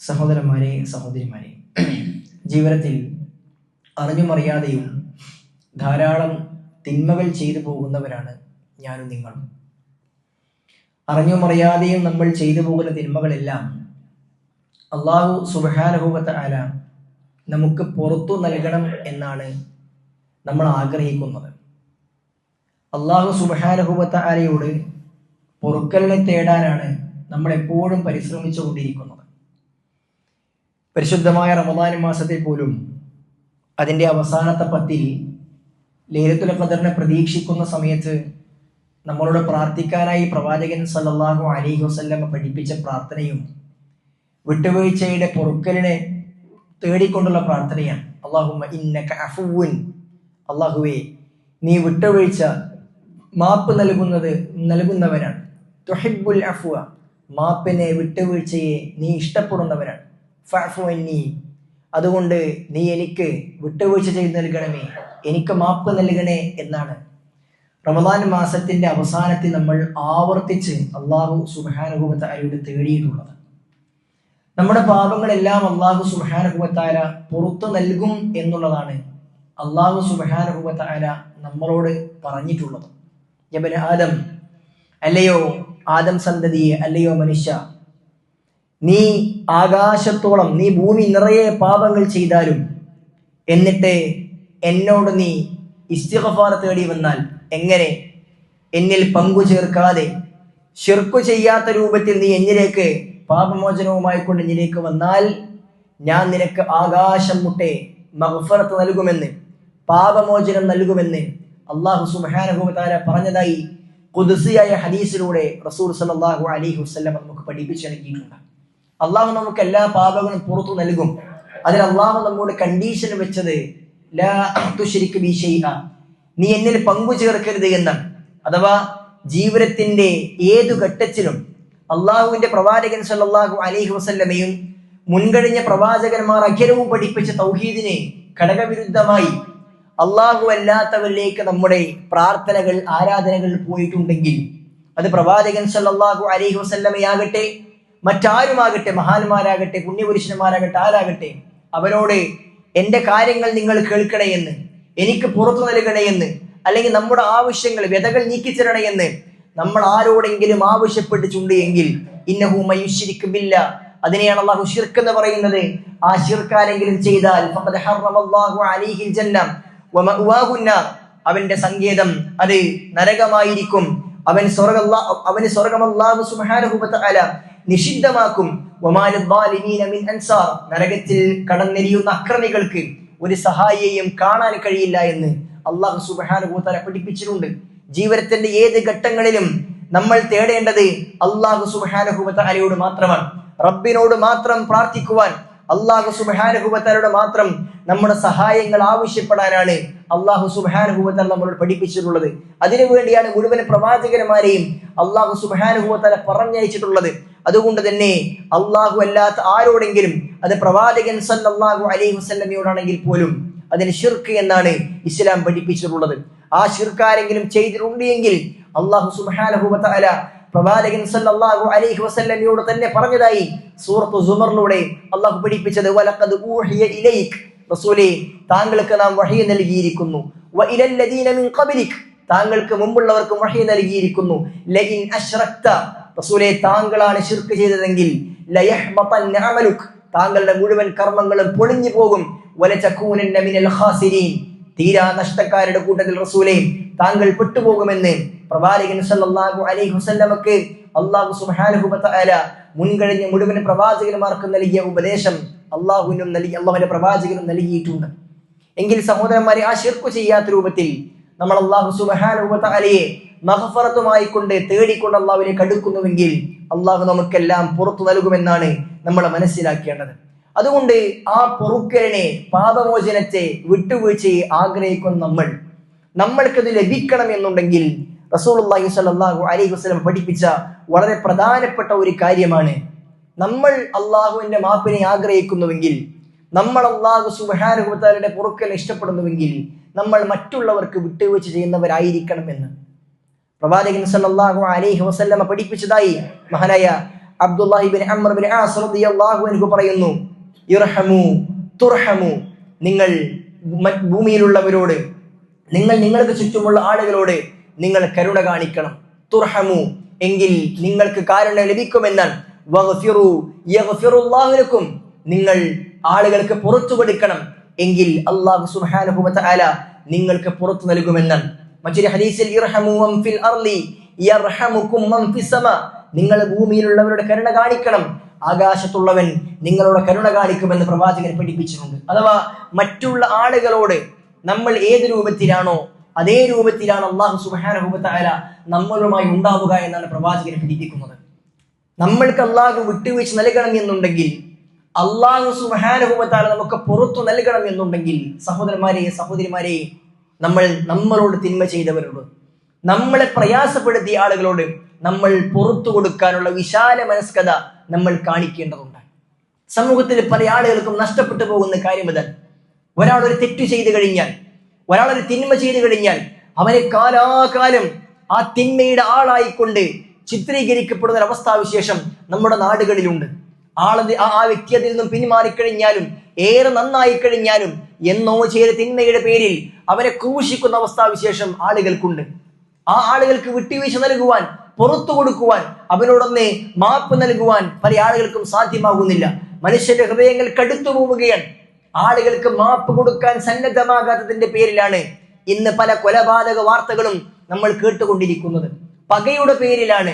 സഹോദരന്മാരെ സഹോദരിമാരെ ജീവിതത്തിൽ അറിഞ്ഞുമറിയാതെയും ധാരാളം തിന്മകൾ ചെയ്തു പോകുന്നവരാണ് ഞാനും നിങ്ങളും. അറിഞ്ഞുമറിയാതെയും നമ്മൾ ചെയ്തു പോകുന്ന തിന്മകളെല്ലാം അള്ളാഹു സുബാനുഭവത്തെ ആല നമുക്ക് പുറത്തു നൽകണം എന്നാണ് നമ്മൾ ആഗ്രഹിക്കുന്നത്. അള്ളാഹു സുബാനുഭവത്തെ ആലയോട് പൊറുക്കലിനെ തേടാനാണ് നമ്മൾ എപ്പോഴും പരിശ്രമിച്ചു കൊണ്ടിരിക്കുന്നത് പരിശുദ്ധമായ റമദാൻ മാസത്തിൽ പോലും അതിന്റെ അവസാനത്തെ പത്തിൽ ലേലത്തുൽ ഖദറിനെ പ്രതീക്ഷിക്കുന്ന സമയത്ത് നമ്മളോട് പ്രാർത്ഥിക്കാനായി പ്രവാചകൻ സല്ലല്ലാഹു അലൈഹി വസല്ലം പഠിപ്പിച്ച പ്രാർത്ഥനയും വിട്ടുവീഴ്ചയുടെ പൊറുക്കലിനെ തേടിക്കൊണ്ടുള്ള പ്രാർത്ഥനയാണ്. അള്ളാഹുമ ഇന്നക അഫുവുൻ അള്ളാഹുവെ നീ വിട്ടുവീഴ്ച മാപ്പ് നൽകുന്നത് നൽകുന്നവനാണ്. തുഹിബുൽ അഫുവ. മാപ്പിനെ വിട്ടുവീഴ്ചയെ നീ ഇഷ്ടപ്പെടുന്നവനാണ്. ഫഅഫു അതുകൊണ്ട് നീ എനിക്ക് വിട്ടുവീഴ്ച ചെയ്ത് നൽകണമേ. എനിക്ക് മാപ്പ് നൽകണേ എന്നാണ്. റമദാൻ മാസത്തിന്റെ അവസാനത്തിൽ നമ്മൾ ആവർത്തിച്ച് അള്ളാഹു സുബാനുഭവത്താരോട് തേടിയിട്ടുള്ളത്. നമ്മുടെ പാപങ്ങളെല്ലാം അള്ളാഹു സുബാനുഭവത്താര പുറത്തു നൽകും എന്നുള്ളതാണ് അള്ളാഹു സുബാനുഭവത്താര നമ്മളോട് പറഞ്ഞിട്ടുള്ളത്. ആദം അല്ലയോ ആദം സന്തതിയെ അല്ലയോ മനുഷ്യ നീ ആകാശത്തോളം നീ ഭൂമി നിറയെ പാപങ്ങൾ ചെയ്താലും എന്നിട്ട് എന്നോട് നീ ഇസ്തിഗഫാർ തേടി വന്നാൽ എങ്ങനെ? എന്നിൽ പങ്കു ചേർക്കാതെ ഷിർക്കു ചെയ്യാത്ത രൂപത്തിൽ നീ എന്നിലേക്ക് പാപമോചനവുമായി കൊണ്ട് എന്നിലേക്ക് വന്നാൽ ഞാൻ നിനക്ക് ആകാശം മുട്ടെ മഹഫറത്ത് നൽകുമെന്ന് പാപമോചനം നൽകുമെന്ന് അള്ളാഹു സുബാനഹുബാല പറഞ്ഞതായി കുതിസിയായ ഹദീസിലൂടെ റസൂർ സലാഹു അലി വസ്ലം നമുക്ക് പഠിപ്പിച്ചു നൽകിയിട്ടുണ്ട് അള്ളാഹു നമുക്ക് എല്ലാ പാപങ്ങളും പുറത്തു നൽകും അതിൽ അള്ളാഹു നമ്മോട് കണ്ടീഷൻ വെച്ചത്. നീ എന്നിൽ പങ്കു ചേർക്കരുത് എന്ന് അഥവാ ജീവിതത്തിന്റെ ഏതു ഘട്ടത്തിലും അള്ളാഹുവിന്റെ പ്രവാചകൻ സല്ലാഹു അലഹി വസല്ലമയും മുൻകഴിഞ്ഞ പ്രവാചകന്മാർ അഖിലവും പഠിപ്പിച്ച തൗഹീദിനെ ഘടകവിരുദ്ധമായി അള്ളാഹു അല്ലാത്തവരിലേക്ക് നമ്മുടെ പ്രാർത്ഥനകൾ ആരാധനകൾ പോയിട്ടുണ്ടെങ്കിൽ അത് പ്രവാചകൻ സല്ലാഹു അലഹി വസല്ലമയാകട്ടെ മറ്റാരുമാകട്ടെ മഹാന്മാരാകട്ടെ പുണ്യപുരുഷന്മാരാകട്ടെ ആരാകട്ടെ അവരോട് എന്റെ കാര്യങ്ങൾ നിങ്ങൾ കേൾക്കണേ എന്ന് എനിക്ക് പുറത്തു നൽകണേ എന്ന് അല്ലെങ്കിൽ നമ്മുടെ ആവശ്യങ്ങൾ വ്യതകൾ നീക്കിച്ചരണേ എന്ന് നമ്മൾ ആരോടെങ്കിലും ആവശ്യപ്പെട്ടിട്ടുണ്ട് എങ്കിൽ ഇന്നഹൂമയുഷിരിക്കുമില്ല അതിനെയാണ് അള്ളാഹു ഷിർക്ക് എന്ന് പറയുന്നത്. ആ ഷിർക്കാരെങ്കിലും ചെയ്താൽ അവന്റെ സങ്കേതം അത് നരകമായിരിക്കും. അവൻ സ്വർഗ അവന് സ്വർഗം അള്ളാഹു സുഹാനുഭൂപത്ത അല നിഷിദ്ധമാക്കും. നരകത്തിൽ കടന്നെരിയുന്ന അക്രമികൾക്ക് ഒരു സഹായിയെയും കാണാൻ കഴിയില്ല എന്ന് അള്ളാഹു സുബ്ഹാനഹു വതആല പഠിപ്പിച്ചിട്ടുണ്ട്. ജീവിതത്തിന്റെ ഏത് ഘട്ടങ്ങളിലും നമ്മൾ തേടേണ്ടത് അള്ളാഹു സുബ്ഹാനഹു വതആലയോട് മാത്രമാണ്. റബ്ബിനോട് മാത്രം പ്രാർത്ഥിക്കുവാൻ അള്ളാഹു സുബാനുഭൂത്തലയോട് മാത്രം നമ്മുടെ സഹായങ്ങൾ ആവശ്യപ്പെടാനാണ് അള്ളാഹു സുബാനുഭൂവത്തൽ നമ്മളോട് പഠിപ്പിച്ചിട്ടുള്ളത്. അതിനുവേണ്ടിയാണ് മുഴുവൻ പ്രവാചകന്മാരെയും അള്ളാഹു സുബാനുഭൂവത്തല പറഞ്ഞയച്ചിട്ടുള്ളത്. അതുകൊണ്ട് തന്നെ അള്ളാഹു അല്ലാത്ത ആരോടെങ്കിലും അത് പ്രവാചകൻ സല്ലാഹു അലൈഹി വസല്ലമയോടാണെങ്കിൽ പോലും അതിന് ഷിർക്ക് എന്നാണ് ഇസ്ലാം പഠിപ്പിച്ചിട്ടുള്ളത്. ആ ഷിർക്കാരെങ്കിലും ചെയ്തിട്ടുണ്ട് എങ്കിൽ അള്ളാഹു സുബാനുഭവത്താല പ്രവാചകൻ സല്ലല്ലാഹു അലൈഹി വസല്ലമയോട് തന്നെ പറഞ്ഞതായി സൂറത്ത് സുമറിലൂടെ അള്ളാഹു പഠിപ്പിച്ചത് വലഖദ് ഊഹിയ ഇലൈക് റസൂലേ താങ്കൾക്ക് നാം വഹി നൽകിയിരിക്കുന്നു. താങ്കൾക്ക് മുമ്പുള്ളവർക്കും വഹി നൽകിയിരിക്കുന്നു. ലഇൻ അശ്റക്ത റസൂലേ താങ്കളാണ് ശിർക്ക് ചെയ്തതെങ്കിൽ താങ്കളുടെ മുഴുവൻ കർമ്മങ്ങളും പൊളിഞ്ഞു പോകും. തീരാ നഷ്ടക്കാരുടെ കൂട്ടത്തിൽ റസൂലേ താങ്കൾ പെട്ടുപോകുമെന്ന് പ്രവാചകൻ സല്ലല്ലാഹു അലൈഹി വസല്ലമക്ക് അള്ളാഹു സുബ്ഹാനഹു വതആല മുൻകഴിഞ്ഞ മുഴുവൻ പ്രവാചകന്മാർക്ക് നൽകിയ ഉപദേശം. അള്ളാഹുവിനും നൽകി അള്ളാഹുവിന്റെ പ്രവാചകനും നൽകിയിട്ടുണ്ട്. എങ്കിൽ സഹോദരന്മാരെ ആ ഷിർക്കു ചെയ്യാത്ത രൂപത്തിൽ നമ്മൾ അള്ളാഹു സുബ്ഹാനഹു അലയെ മഹഫറത്തുമായി കൊണ്ട് തേടിക്കൊണ്ട് അള്ളാഹുവിലേക്ക് അടുക്കുന്നുവെങ്കിൽ അള്ളാഹു നമുക്കെല്ലാം പുറത്തു നൽകുമെന്നാണ് നമ്മൾ മനസ്സിലാക്കേണ്ടത്. അതുകൊണ്ട് ആ പൊറുക്കലിനെ പാപമോചനത്തെ വിട്ടുവീഴ്ചയെ ആഗ്രഹിക്കുന്ന നമ്മൾ നമ്മൾക്കത് ലഭിക്കണം എന്നുണ്ടെങ്കിൽ റസൂൾ അള്ളാഹി സ്വല്ലല്ലാഹു അലൈഹി വസ്ലം പഠിപ്പിച്ച വളരെ പ്രധാനപ്പെട്ട ഒരു കാര്യമാണ് നമ്മൾ അള്ളാഹുവിന്റെ മാപ്പിനെ ആഗ്രഹിക്കുന്നുവെങ്കിൽ നമ്മൾ അള്ളാഹു സുബഹാനുഭവത്താലയുടെ പുറക്കൽ ഇഷ്ടപ്പെടുന്നുവെങ്കിൽ നമ്മൾ മറ്റുള്ളവർക്ക് വിട്ടുവീഴ്ച ചെയ്യുന്നവരായിരിക്കണം എന്ന്. പ്രവാചകൻ സല്ലാഹു അലൈഹി വസല്ലമ പഠിപ്പിച്ചതായി മഹാനായ അബ്ദുല്ലാഹിബിൻ പറയുന്നു ഇർഹമു തുർഹമു നിങ്ങൾ ഭൂമിയിലുള്ളവരോട് നിങ്ങൾ നിങ്ങൾക്ക് ചുറ്റുമുള്ള ആളുകളോട് നിങ്ങൾ കരുണ കാണിക്കണം. തുർഹമു എങ്കിൽ നിങ്ങൾക്ക് കാരുണ ലഭിക്കുമെന്നാണ് വഗ്ഫിറു യഗ്ഫിറുല്ലാഹു ലക്കും. നിങ്ങൾ ആളുകൾക്ക് പുറത്തു കൊടുക്കണം. എങ്കിൽ അള്ളാഹു സുബ്ഹാനഹു വതആല നിങ്ങൾക്ക് പുറത്തു നൽകുമെന്നാണ് മറ്റൊരു ഹദീസിൽ ഇർഹമു മൻ ഫിൽ അർളി യർഹമുക്കും മൻ ഫിസ് നിങ്ങൾ ഭൂമിയിലുള്ളവരുടെ കരുണ കാണിക്കണം. ആകാശത്തുള്ളവൻ നിങ്ങളുടെ കരുണ കാണിക്കുമെന്ന് പ്രവാചകൻ പഠിപ്പിച്ചിട്ടുണ്ട്. അഥവാ മറ്റുള്ള ആളുകളോട് നമ്മൾ ഏത് രൂപത്തിലാണോ അതേ രൂപത്തിലാണ് അള്ളാഹു സുബ്ഹാനഹു വതആല നമ്മളുമായി ഉണ്ടാവുക എന്നാണ് പ്രവാചകൻ പഠിപ്പിക്കുന്നത്. നമ്മൾക്ക് അള്ളാഹു വിട്ടുവീഴ്ച നൽകണം എന്നുണ്ടെങ്കിൽ അള്ളാഹു സുഹാനുഭവത്താൽ നമുക്ക് പുറത്തു നൽകണം എന്നുണ്ടെങ്കിൽ സഹോദരന്മാരെ സഹോദരിമാരെ നമ്മൾ നമ്മളോട് തിന്മ ചെയ്തവരോട് നമ്മളെ പ്രയാസപ്പെടുത്തിയ ആളുകളോട് നമ്മൾ പുറത്തു കൊടുക്കാനുള്ള വിശാല മനസ്കത നമ്മൾ കാണിക്കേണ്ടതുണ്ട്. സമൂഹത്തിൽ പല ആളുകൾക്കും നഷ്ടപ്പെട്ടു പോകുന്ന കാര്യം ഇതാണ് ഒരാൾ ഒരു തെറ്റു ചെയ്തു കഴിഞ്ഞാൽ ഒരാൾ ഒരു തിന്മ ചെയ്തു കഴിഞ്ഞാൽ അവനെ കാലാകാലം ആ തിന്മയുടെ ആളായിക്കൊണ്ട് ചിത്രീകരിക്കപ്പെടുന്ന അവസ്ഥാവിശേഷം നമ്മുടെ നാടുകളിലുണ്ട്. ആളത് ആ ആ വ്യക്തി അതിൽ നിന്നും പിന്മാറിക്കഴിഞ്ഞാലും ഏറെ നന്നായി കഴിഞ്ഞാലും എന്നോ ചെയ്ത തിന്മയുടെ പേരിൽ അവരെ ക്രൂശിക്കുന്ന അവസ്ഥാവിശേഷം ആളുകൾക്കുണ്ട്. ആ ആളുകൾക്ക് വിട്ടുവീഴ്ച നൽകുവാൻ പുറത്തു കൊടുക്കുവാൻ അവനോടൊന്ന് മാപ്പ് നൽകുവാൻ പല ആളുകൾക്കും സാധ്യമാകുന്നില്ല. മനുഷ്യന്റെ ഹൃദയങ്ങൾ കടുത്തു പോവുകയാണ് ആളുകൾക്ക് മാപ്പ് കൊടുക്കാൻ സന്നദ്ധമാകാത്തതിന്റെ പേരിലാണ് ഇന്ന് പല കൊലപാതക വാർത്തകളും നമ്മൾ കേട്ടുകൊണ്ടിരിക്കുന്നത്. പകയുടെ പേരിലാണ്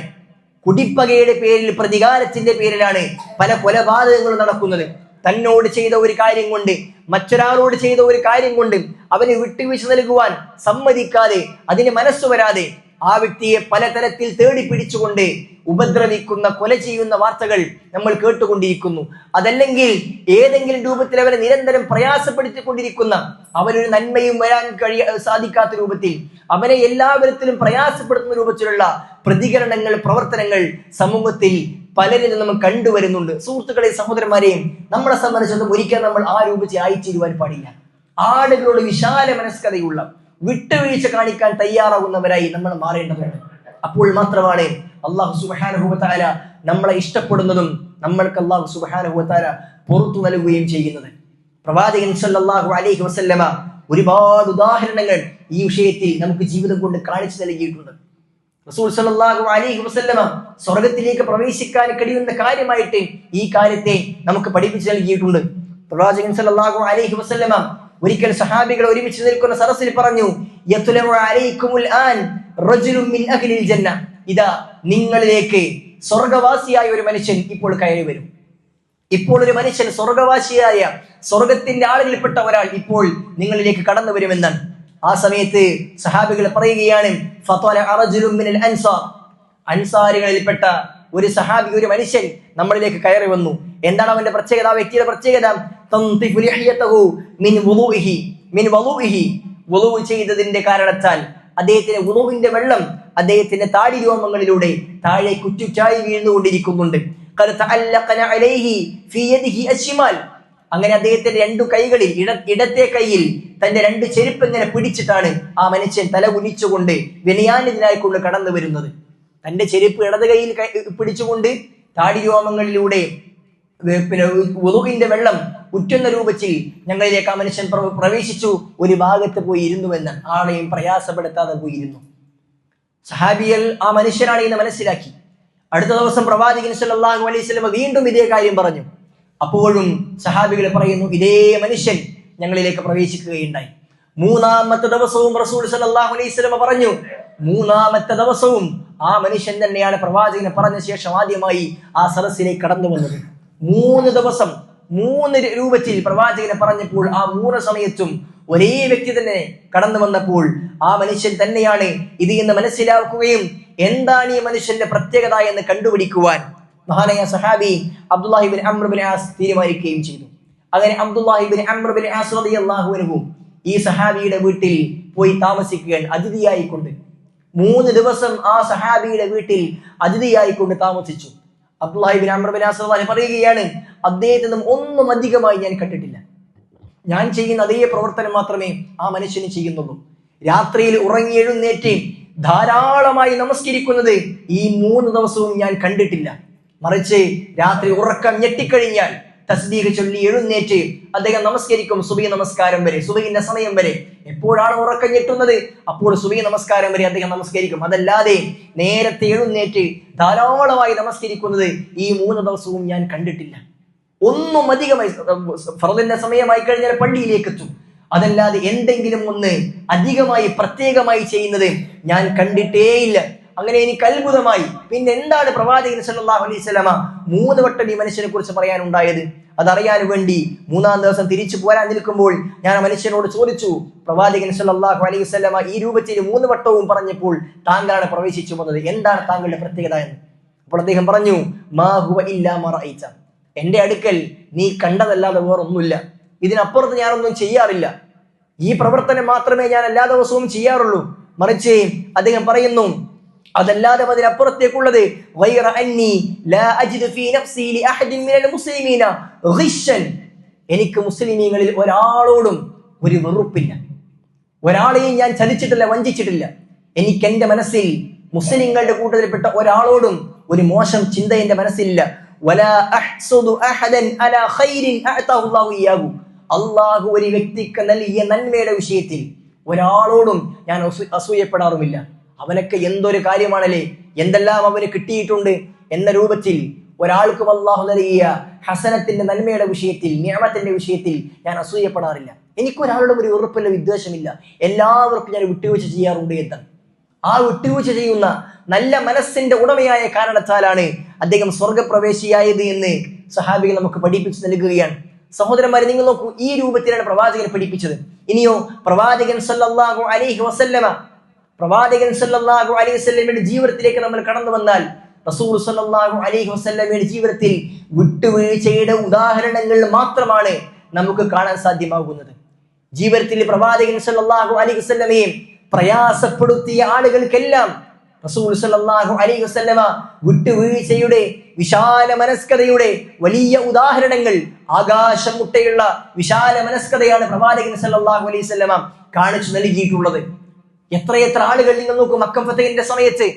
കുടിപ്പകയുടെ പേരിൽ പ്രതികാരത്തിന്റെ പേരിലാണ് പല കൊലപാതകങ്ങളും നടക്കുന്നത്. തന്നോട് ചെയ്ത ഒരു കാര്യം കൊണ്ട് മറ്റൊരാളോട് ചെയ്ത ഒരു കാര്യം കൊണ്ട് അവന് വിട്ടുവീഴ്ച നൽകുവാൻ സമ്മതിക്കാതെ അതിന് മനസ്സ് വരാതെ ആ വ്യക്തിയെ പലതരത്തിൽ തേടി പിടിച്ചുകൊണ്ട് ഉപദ്രവിക്കുന്ന കൊല ചെയ്യുന്ന വാർത്തകൾ നമ്മൾ കേട്ടുകൊണ്ടിരിക്കുന്നു. അതല്ലെങ്കിൽ ഏതെങ്കിലും രൂപത്തിൽ അവരെ നിരന്തരം പ്രയാസപ്പെടുത്തിക്കൊണ്ടിരിക്കുന്ന അവനൊരു നന്മയും വരാൻ കഴിയ സാധിക്കാത്ത രൂപത്തിൽ അവരെ എല്ലാവരത്തിലും പ്രയാസപ്പെടുത്തുന്ന രൂപത്തിലുള്ള പ്രതികരണങ്ങൾ പ്രവർത്തനങ്ങൾ സമൂഹത്തിൽ പലരിൽ നിന്നും കണ്ടുവരുന്നുണ്ട്. സുഹൃത്തുക്കളെ സഹോദരന്മാരെയും നമ്മളെ സംബന്ധിച്ചിടത്തോളം ഒരിക്കലും നമ്മൾ ആ രൂപത്തിൽ ആയിത്തീരുവാൻ പാടില്ല. ആളുകളോട് വിശാല മനസ്കതയുള്ള വിട്ടുവീഴ്ച കാണിക്കാൻ തയ്യാറാകുന്നവരായി നമ്മൾ മാറേണ്ടതുണ്ട്. അപ്പോൾ മാത്രമാണ് അള്ളാഹു സുബാനുഭവത്താല നമ്മളെ ഇഷ്ടപ്പെടുന്നതും നമ്മൾക്ക് അള്ളാഹു സുബാനുഭവത്താല പുറത്തു നൽകുകയും ചെയ്യുന്നത്. പ്രവാചകൻ സല്ലാഹു അലൈഹി വസല്ലമ ഒരുപാട് ഉദാഹരണങ്ങൾ ഈ വിഷയത്തിൽ നമുക്ക് ജീവിതം കൊണ്ട് കാണിച്ചു നൽകിയിട്ടുണ്ട്. റസൂൽ സല്ലല്ലാഹു അലൈഹി വസല്ലമ സ്വർഗത്തിലേക്ക് പ്രവേശിക്കാൻ കഴിയുന്ന കാര്യമായിട്ട് ഈ കാര്യത്തെ നമുക്ക് പഠിപ്പിച്ചു നൽകിയിട്ടുണ്ട്. പ്രവാചകൻ സല്ലല്ലാഹു അലൈഹി വസല്ലമ ഒരിക്കൽ സഹാബികൾ ഒരുമിച്ച് നിൽക്കുന്ന സദസ്സിൽ പറഞ്ഞു ജന്ന. ഇതാ നിങ്ങളിലേക്ക് സ്വർഗവാസിയായ ഒരു മനുഷ്യൻ ഇപ്പോൾ കയറി വരും. ഇപ്പോൾ ഒരു മനുഷ്യൻ സ്വർഗവാസിയായ സ്വർഗത്തിന്റെ ആളുകളിൽപ്പെട്ട ഒരാൾ ഇപ്പോൾ നിങ്ങളിലേക്ക് കടന്നു വരുമെന്നാണ്. ആ സമയത്ത് സഹാബികൾ പറയുകയാണ് അൻസാർ. അൻസാരികളിൽപ്പെട്ട ഒരു സഹാബി ഒരു മനുഷ്യൻ നമ്മളിലേക്ക് കയറി വന്നു. എന്താണ് അവന്റെ പ്രത്യേകത? വ്യക്തിയുടെ പ്രത്യേകത മിൻ ചെയ്തതിന്റെ കാരണത്താൽ അദ്ദേഹത്തിന്റെ ഉളുവിന്റെ വെള്ളം അദ്ദേഹത്തിന്റെ താടി രോമങ്ങളിലൂടെ താഴെ കുറ്റുറ്റായി വീഴുന്നുകൊണ്ടിരിക്കുന്നുണ്ട് അങ്ങനെ അദ്ദേഹത്തിന്റെ രണ്ടു കൈകളിൽ ഇട ഇടത്തെ കൈയിൽ തന്റെ രണ്ട് ചെരുപ്പ് ഇങ്ങനെ പിടിച്ചിട്ടാണ് ആ മനുഷ്യൻ തല കുനിച്ചുകൊണ്ട് വിനയാനിതിനായിക്കൊണ്ട് കടന്നു വരുന്നത് തന്റെ ചെരുപ്പ് ഇടത് കൈയിൽ പിടിച്ചുകൊണ്ട് താടി രോമങ്ങളിലൂടെ പിന്നെ ഒതുകിന്റെ വെള്ളം ഉറ്റുന്ന രൂപത്തിൽ ഞങ്ങളിലേക്ക് ആ മനുഷ്യൻ പ്രവേശിച്ചു. ഒരു ഭാഗത്ത് പോയി ഇരുന്നുവെന്ന് ആളെയും പ്രയാസപ്പെടുത്താതെ പോയിരുന്നു സഹാബിയൽ ആ മനുഷ്യനാണ് എന്ന് മനസ്സിലാക്കി. അടുത്ത ദിവസം പ്രവാചകൻ സല്ലല്ലാഹു അലൈഹി വസല്ലം വീണ്ടും ഇതേ കാര്യം പറഞ്ഞു. അപ്പോഴും സഹാബികൾ പറയുന്നു ഇതേ മനുഷ്യൻ ഞങ്ങളിലേക്ക് പ്രവേശിക്കുകയുണ്ടായി. മൂന്നാമത്തെ ദിവസവും റസൂൽ സല്ലല്ലാഹു അലൈഹി വസല്ലം പറഞ്ഞു മൂന്നാമത്തെ ദിവസവും ആ മനുഷ്യൻ തന്നെയാണ് പ്രവാചകനെ പറഞ്ഞ ശേഷം ആദ്യമായി ആ സദസ്സിലേക്ക് കടന്നു വന്നത്. മൂന്ന് ദിവസം മൂന്ന് രൂപത്തിൽ പ്രവാചകനെ പറഞ്ഞപ്പോൾ ആ മൂന്ന് സമയത്തും ഒരേ വ്യക്തി തന്നെ കടന്നു വന്നപ്പോൾ ആ മനുഷ്യൻ തന്നെയാണ് ഇത് എന്ന് മനസ്സിലാക്കുകയും എന്താണ് ഈ മനുഷ്യന്റെ പ്രത്യേകത എന്ന് കണ്ടുപിടിക്കുവാൻ മഹാനായ സഹാബി അബ്ദുല്ലാഹിബിൻ അമ്രബിൻ ആസ് തീരുമാനിക്കുകയും ചെയ്തു. അങ്ങനെ അബ്ദുല്ലാഹിബിൻ അമ്രബിൻ ആസ് അൻഹു ഈ സഹാബിയുടെ വീട്ടിൽ പോയി താമസിക്കുകയാണ് അതിഥിയായിക്കൊണ്ട് മൂന്ന് ദിവസം ആ സഹാബിയുടെ വീട്ടിൽ അതിഥിയായി കൊണ്ട് താമസിച്ചു അബ്ദുല്ലാഹിബിൻ റളിയല്ലാഹു പറയുകയാണ് അദ്ദേഹത്തിൽ നിന്നും ഒന്നും അധികമായി ഞാൻ കണ്ടിട്ടില്ല. ഞാൻ ചെയ്യുന്ന അതേ പ്രവർത്തനം മാത്രമേ ആ മനുഷ്യന് ചെയ്യുന്നുള്ളൂ. രാത്രിയിൽ ഉറങ്ങി എഴുന്നേറ്റ് ധാരാളമായി നമസ്കരിക്കുന്നത് ഈ മൂന്ന് ദിവസവും ഞാൻ കണ്ടിട്ടില്ല. മറിച്ച് രാത്രി ഉറക്കം ഞെട്ടിക്കഴിഞ്ഞാൽ തസ്ബീഹ് എഴുന്നേറ്റ് അദ്ദേഹം നമസ്കരിക്കും സുബി നമസ്കാരം വരെ സുബിന്റെ സമയം വരെ. എപ്പോഴാണ് ഉറക്കം ഞെട്ടുന്നത്? അപ്പോൾ സുബി നമസ്കാരം വരെ അദ്ദേഹം നമസ്കരിക്കും. അതല്ലാതെ നേരത്തെ എഴുന്നേറ്റ് ധാരാളമായി നമസ്കരിക്കുന്നത് ഈ മൂന്ന് ദിവസവും ഞാൻ കണ്ടിട്ടില്ല. ഒന്നും അധികമായി ഫറദിന്റെ സമയമായി കഴിഞ്ഞാൽ പള്ളിയിലേക്ക് എത്തും അതല്ലാതെ എന്തെങ്കിലും ഒന്ന് അധികമായി പ്രത്യേകമായി ചെയ്യുന്നത് ഞാൻ കണ്ടിട്ടേയില്ല. അങ്ങനെ എനിക്ക് അത്ഭുതമായി. പിന്നെ എന്താണ് പ്രവാചകൻ സല്ലാഹു അലൈഹി മൂന്ന് വട്ടം ഈ മനുഷ്യനെ കുറിച്ച് പറയാനുണ്ടായത്? അതറിയാൻ വേണ്ടി മൂന്നാം ദിവസം തിരിച്ചു പോരാൻ നിൽക്കുമ്പോൾ ഞാൻ ആ മനുഷ്യനോട് ചോദിച്ചു പ്രവാചകൻ സല്ലാഹു അലൈഹി വസല്ലമ ഈ രൂപത്തിൽ മൂന്ന് വട്ടവും പറഞ്ഞപ്പോൾ താങ്കളാണ് പ്രവേശിച്ചു വന്നത് എന്താണ് താങ്കളുടെ പ്രത്യേകത എന്ന്? അപ്പോൾ അദ്ദേഹം പറഞ്ഞു മാ ഹുവ ഇല്ലാ മാ റഅയ്ത. എന്റെ അടുക്കൽ നീ കണ്ടതല്ലാതെ വേറൊന്നുമില്ല. ഇതിനപ്പുറത്ത് ഞാനൊന്നും ചെയ്യാറില്ല. ഈ പ്രവർത്തനം മാത്രമേ ഞാൻ എല്ലാ ദിവസവും ചെയ്യാറുള്ളൂ. മറിച്ച് അദ്ദേഹം പറയുന്നു അതല്ലാതെ അതിനപ്പുറത്തേക്കുള്ളത് എനിക്ക് മുസ്ലിമീങ്ങളിൽ ഒരാളോടും ഒരു വെറുപ്പില്ല. ഒരാളെയും ഞാൻ ചതിച്ചിട്ടില്ല വഞ്ചിച്ചിട്ടില്ല. എനിക്ക് എന്റെ മനസ്സിൽ മുസ്ലിങ്ങളുടെ കൂട്ടത്തിൽപ്പെട്ട ഒരാളോടും ഒരു മോശം ചിന്ത എന്റെ മനസ്സിലില്ല. അള്ളാഹു ഒരു വ്യക്തിക്ക് നൽകിയ നന്മയുടെ വിഷയത്തിൽ ഒരാളോടും ഞാൻ അസൂയപ്പെടാറുമില്ല. അവനൊക്കെ എന്തൊരു കാര്യമാണല്ലേ? എന്തെല്ലാം അവന് കിട്ടിയിട്ടുണ്ട്? എന്ന രൂപത്തിൽ ഒരാൾക്കും അള്ളാഹു നൽകിയ ഹസനത്തിന്റെ നന്മയുടെ വിഷയത്തിൽ നിയമത്തിന്റെ വിഷയത്തിൽ ഞാൻ അസൂയപ്പെടാറില്ല. എനിക്കൊരാളുടെ ഒരു ഉറപ്പില്ല വിദ്വേഷമില്ല. എല്ലാവർക്കും ഞാൻ വിട്ടുവീഴ്ച ചെയ്യാറുണ്ട് എന്ന്. ആ വിട്ടുവീഴ്ച ചെയ്യുന്ന നല്ല മനസ്സിന്റെ ഉടമയായ കാരണത്താലാണ് അദ്ദേഹം സ്വർഗപ്രവേശിയായത് എന്ന് സഹാബികൾ നമുക്ക് പഠിപ്പിച്ചു നൽകുകയാണ്. സഹോദരന്മാരെ നിങ്ങൾ നോക്കൂ ഈ രൂപത്തിലാണ് പ്രവാചകൻ പഠിപ്പിച്ചത്. ഇനിയോ പ്രവാചകൻ സല്ലല്ലാഹു അലൈഹി വസല്ലമ പ്രവാചകൻ സല്ലല്ലാഹു അലൈഹി വസല്ലമയുടെ ജീവിതത്തിലേക്ക് നമ്മൾ കടന്നു വന്നാൽ റസൂൽ സല്ലല്ലാഹു അലൈഹി വസല്ലമയുടെ ജീവിതത്തിൽ വിട്ടുവീഴ്ചയുടെ ഉദാഹരണങ്ങൾ മാത്രമാണ് നമുക്ക് കാണാൻ സാധ്യമാകുന്നത്. ജീവിതത്തിൽ പ്രവാചകൻ സല്ലല്ലാഹു അലൈഹി വസല്ലമയെ പ്രയാസപ്പെടുത്തിയ ആളുകൾക്കെല്ലാം റസൂൽ സല്ലല്ലാഹു അലൈഹി വസല്ലമ വിട്ടുവീഴ്ചയുടെ വിശാല മനസ്കതയുടെ വലിയ ഉദാഹരണങ്ങൾ ആകാശം മുട്ടയുള്ള വിശാല മനസ്കതയാണ് പ്രവാചകൻ സല്ലല്ലാഹു അലൈഹി വസല്ലമ കാണിച്ചു നൽകിയിട്ടുള്ളത്. എത്രയെത്ര ആളുകൾ നിങ്ങൾ നോക്കും മക്കം ഫത്തേഹിന്റെ സമയത്ത്.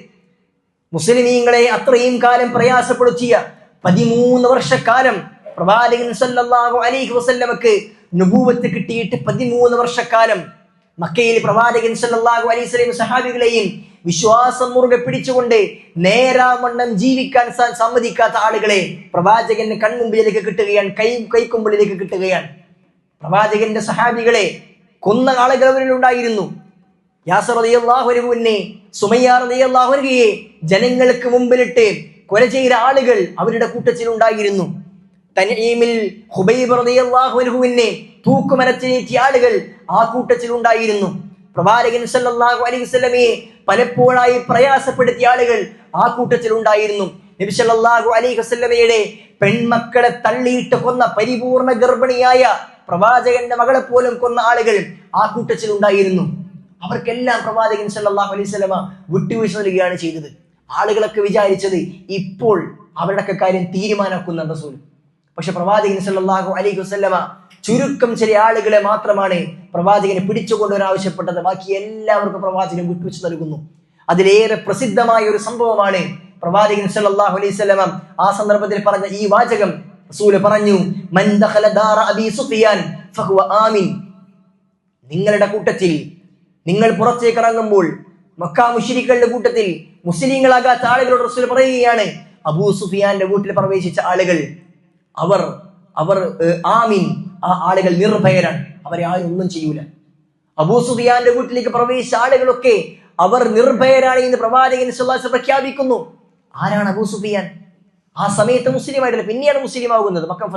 മുസ്ലിമീങ്ങളെ അത്രയും കാലം പ്രയാസപ്പെടുത്തിയ പതിമൂന്ന് വർഷക്കാലം പ്രവാചകൻ സല്ലല്ലാഹു അലൈഹി വസല്ലമക്ക് നുബൂവത്ത് കിട്ടിയിട്ട് പതിമൂന്ന് വർഷക്കാലം മക്കയിൽ പ്രവാചകൻ സല്ലല്ലാഹു അലൈഹി വസല്ലം സഹാബികളെയും വിശ്വാസം മുറുകെ പിടിച്ചുകൊണ്ട് നേരാമണ്ണം ജീവിക്കാൻ സമ്മതിക്കാത്ത ആളുകളെ പ്രവാചകന്റെ കൺമുമ്പിലേക്ക് കിട്ടുകയാണ് കൈ കൈക്കുമ്പിളിലേക്ക് കിട്ടുകയാണ്. പ്രവാചകന്റെ സഹാബികളെ കൊന്ന ആളുകൾ അവരിൽ ഉണ്ടായിരുന്നു യാസർ ജനങ്ങൾക്ക് മുമ്പിലിട്ട് കൊല ചെയ്ത ആളുകൾ അവരുടെ കൂട്ടത്തിൽ ഉണ്ടായിരുന്നു തനീമിൽ ഹുബൈബ് ആളുകൾ ആ കൂട്ടത്തിൽ ഉണ്ടായിരുന്നു പ്രവാചകൻ സല്ലല്ലാഹു അലൈഹി വസല്ലമയെ പലപ്പോഴായി പ്രയാസപ്പെടുത്തിയ ആളുകൾ ആ കൂട്ടത്തിൽ ഉണ്ടായിരുന്നു നബി സല്ലല്ലാഹു അലൈഹി വസല്ലമയുടെ പെൺമക്കളെ തള്ളിയിട്ട് കൊന്ന പരിപൂർണ ഗർഭിണിയായ പ്രവാചകന്റെ മകളെ പോലും കൊന്ന ആളുകൾ ആ കൂട്ടത്തിൽ ഉണ്ടായിരുന്നു അവർക്കെല്ലാം പ്രവാചകൻ സല്ലല്ലാഹു അലൈഹി വസല്ലമ വിട്ടുവീഴ്ച നൽകുകയാണ് ചെയ്തത്. ആളുകളൊക്കെ വിചാരിച്ചത് ഇപ്പോൾ അവരുടെയൊക്കെ കാര്യം തീരുമാനമാക്കുന്ന റസൂൽ. പക്ഷെ പ്രവാചകൻ സല്ലല്ലാഹു അലൈഹി വസല്ലമ ചുരുക്കം ചില ആളുകളെ മാത്രമാണ് പ്രവാചകനെ പിടിച്ചുകൊണ്ടുവരാൻ ആവശ്യപ്പെട്ടത് ബാക്കി എല്ലാവർക്കും പ്രവാചകൻ വിട്ടുവീഴ്ച നൽകുന്നു. അതിലേറെ പ്രസിദ്ധമായ ഒരു സംഭവമാണ് പ്രവാചകൻ സല്ലല്ലാഹു അലൈഹി വസല്ലമ ആ സന്ദർഭത്തിൽ പറഞ്ഞ ഈ വാചകം. റസൂൽ പറഞ്ഞു മൻ ദഖല ദാറ അബീ സുഫിയാൻ ഫഹുവ ആമിൻ. നിങ്ങളുടെ കൂട്ടത്തിൽ നിങ്ങൾ പുറത്തേക്ക് ഇറങ്ങുമ്പോൾ മക്ക മുഷിരിക്കളുടെ കൂട്ടത്തിൽ മുസ്ലിങ്ങളാകാത്ത ആളുകളോട് റസൂൽ പറയുകയാണ് അബൂ സുഫിയാന്റെ വീട്ടിൽ പ്രവേശിച്ച ആളുകൾ അവർ അവർ ആമിൻ ആ ആളുകൾ നിർഭയരാണ് അവരെ ആരും ഒന്നും ചെയ്യൂല. അബൂ സുഫിയാന്റെ വീട്ടിലേക്ക് പ്രവേശിച്ച ആളുകളൊക്കെ അവർ നിർഭയരാണ് എന്ന് പ്രവാചകൻ സുല്ലാസ് പ്രഖ്യാപിക്കുന്നു. ആരാണ് അബൂ സുഫിയാൻ? ആ സമയത്ത് മുസ്ലിം ആയിട്ടില്ല പിന്നെയാണ് മുസ്ലിം ആകുന്നത് മക്കം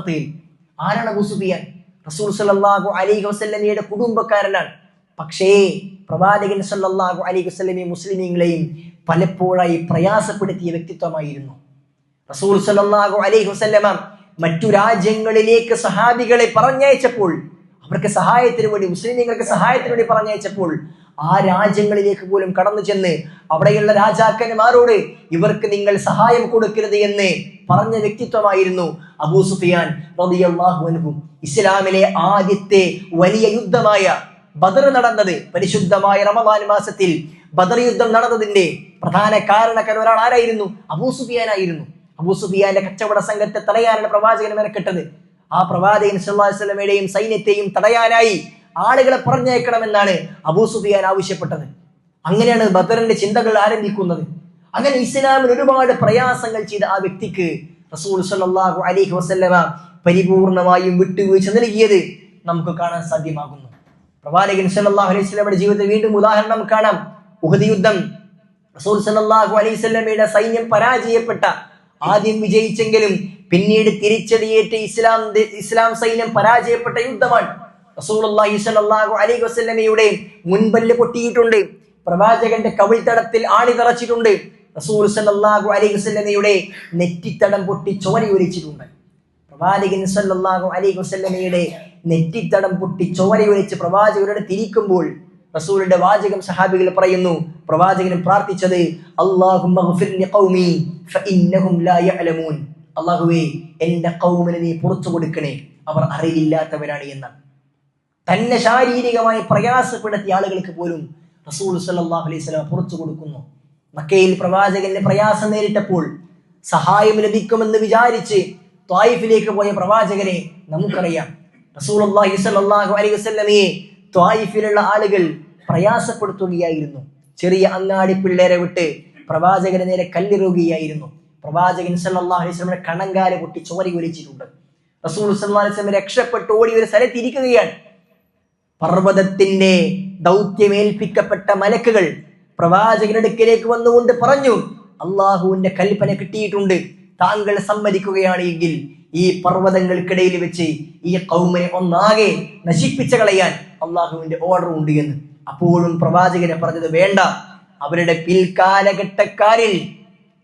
ആരാണ് അബൂ സുഫിയാൻ? റസൂൽ സല്ലല്ലാഹു അലി വസല്ലമയുടെ കുടുംബക്കാരനാണ്. പക്ഷേ പ്രവാചകൻ സല്ലല്ലാഹു അലൈഹി വസ്ലമി മുസ്ലിമീങ്ങളെയും പലപ്പോഴായി പ്രയാസപ്പെടുത്തിയ വ്യക്തിത്വമായിരുന്നു. റസൂൽ സല്ലല്ലാഹു അലൈഹി വസല്ലമ മറ്റു രാജ്യങ്ങളിലേക്ക് സഹാബികളെ പറഞ്ഞയച്ചപ്പോൾ അവർക്ക് സഹായത്തിന് വേണ്ടി മുസ്ലിമീങ്ങൾക്ക് സഹായത്തിന് വേണ്ടി പറഞ്ഞയച്ചപ്പോൾ ആ രാജ്യങ്ങളിലേക്ക് പോലും കടന്നു ചെന്ന് അവിടെയുള്ള രാജാക്കന്മാരോട് ഇവർക്ക് നിങ്ങൾ സഹായം കൊടുക്കരുത് എന്ന് പറഞ്ഞ വ്യക്തിത്വമായിരുന്നു അബൂ സുഫിയാൻ ഇസ്ലാമിലെ ആദ്യത്തെ വലിയ യുദ്ധമായ ബദർ നടന്നത് പരിശുദ്ധമായ റമദാൻ മാസത്തിൽ ബദർ യുദ്ധം നടന്നതിന്റെ പ്രധാന കാരണക്കാരൻ ഒരാൾ ആരായിരുന്നു? അബൂ സുഫിയാനായിരുന്നു അബൂ സുഫിയാന്റെ കച്ചവട സംഘത്തെ തടയാനാണ് പ്രവാചകൻ മെനക്കെട്ടത്. ആ പ്രവാചകൻ വസല്ലമയുടെയും സൈന്യത്തെയും തടയാനായി ആളുകളെ പറഞ്ഞയക്കണമെന്നാണ് അബൂ സുഫിയാൻ ആവശ്യപ്പെട്ടത്. അങ്ങനെയാണ് ബദറിന്റെ ചിന്തകൾ ആരംഭിക്കുന്നത്. അങ്ങനെ ഇസ്ലാമിൽ ഒരുപാട് പ്രയാസങ്ങൾ ചെയ്ത ആ വ്യക്തിക്ക് റസൂൽ സല്ലല്ലാഹു അലൈഹി വസല്ലമ പരിപൂർണമായും വിട്ടുവീഴ്ച നൽകിയത് നമുക്ക് കാണാൻ സാധ്യമാകുന്നു. പ്രവാചകൻ സല്ലല്ലാഹു അലൈഹി വസല്ലമയുടെ ജീവിതത്തിൽ വീണ്ടും ഉദാഹരണം കാണാം. ഉഹദ് യുദ്ധം. റസൂൽ സല്ലല്ലാഹു അലൈഹി വസല്ലമയുടെ സൈന്യം പരാജയപ്പെട്ട ആദ്യം വിജയിച്ചെങ്കിലും പിന്നീട് തിരിച്ചടിയേറ്റ് ഇസ്ലാം ഇസ്ലാം സൈന്യം പരാജയപ്പെട്ട യുദ്ധമാണ്. റസൂലുള്ളാഹി സല്ലല്ലാഹു അലൈഹി വസല്ലമയുടെ മുൻപല്ല് പൊട്ടിയിട്ടുണ്ട്. പ്രവാചകന്റെ കവിൾത്തടത്തിൽ ആണി തറച്ചിട്ടുണ്ട് റസൂൽ സല്ലല്ലാഹു അലൈഹി വസല്ലമയുടെ നെറ്റിത്തടം പൊട്ടി ചോരയൊലിച്ചിട്ടുണ്ട്. പ്രവാചകൻ സല്ലല്ലാഹു അലൈഹി വസല്ലമയുടെ നെറ്റിത്തടം പൊട്ടി ചോരയൊലിച്ച് പ്രവാചകരുടെ തിരിക്കുമ്പോൾ റസൂലിന്റെ വാചകം സഹാബികൾ പറയുന്നു പ്രവാചകൻ പ്രാർത്ഥിച്ചത് അല്ലാഹുമ്മ എന്റെ ഖൗമിനെ നീ പുറത്തു കൊടുക്കണേ അവർ അറിയില്ലാത്തവരാണ് എന്നാണ് തന്നെ ശാരീരികമായി പ്രയാസപ്പെടുത്തിയ ആളുകൾക്ക് പോലും റസൂൽ സല്ലല്ലാഹു അലൈഹി വസല്ലം പുറത്തു കൊടുക്കുന്നു. മക്കയിൽ പ്രവാചകന്റെ പ്രയാസം നേരിട്ടപ്പോൾ സഹായം ലഭിക്കുമെന്ന് വിചാരിച്ച് ത്വായിഫിലേക്ക് പോയ പ്രവാചകനെ നമുക്കറിയാം. അലൈഹി ത്വായിഫിലുള്ള ആളുകൾ പ്രയാസപ്പെടുത്തുകയായിരുന്നു. ചെറിയ അങ്ങാടി പിള്ളേരെ വിട്ട് പ്രവാചകന് നേരെ കല്ലെറുകയായിരുന്നു പ്രവാചകൻ സല്ലല്ലാഹു അലൈഹി കണങ്കാൽ പൊട്ടി ചോര ഒലിച്ചിട്ടുണ്ട്. റസൂൽ സല്ലല്ലാഹു അലൈഹി രക്ഷപ്പെട്ട് ഓടി ഒരു സ്ഥലത്തിരിക്കുകയാണ് പർവതത്തിന്റെ ദൗത്യമേൽപ്പിക്കപ്പെട്ട മലക്കുകൾ പ്രവാചകനടുക്കിലേക്ക് വന്നുകൊണ്ട് പറഞ്ഞു അള്ളാഹുവിന്റെ കൽപ്പന കിട്ടിയിട്ടുണ്ട്. താങ്കൾ സമ്മതിക്കുകയാണ് എങ്കിൽ ഈ പർവതങ്ങൾക്കിടയിൽ വെച്ച് ഈ കൗമിനെ ഒന്നാകെ നശിപ്പിച്ച കളയാൻ അള്ളാഹുവിന്റെ ഓർഡർ ഉണ്ട് എന്ന് അപ്പോഴും പ്രവാചകനെ പറഞ്ഞത് വേണ്ട. അവരുടെ പിൽക്കാലഘട്ടക്കാരിൽ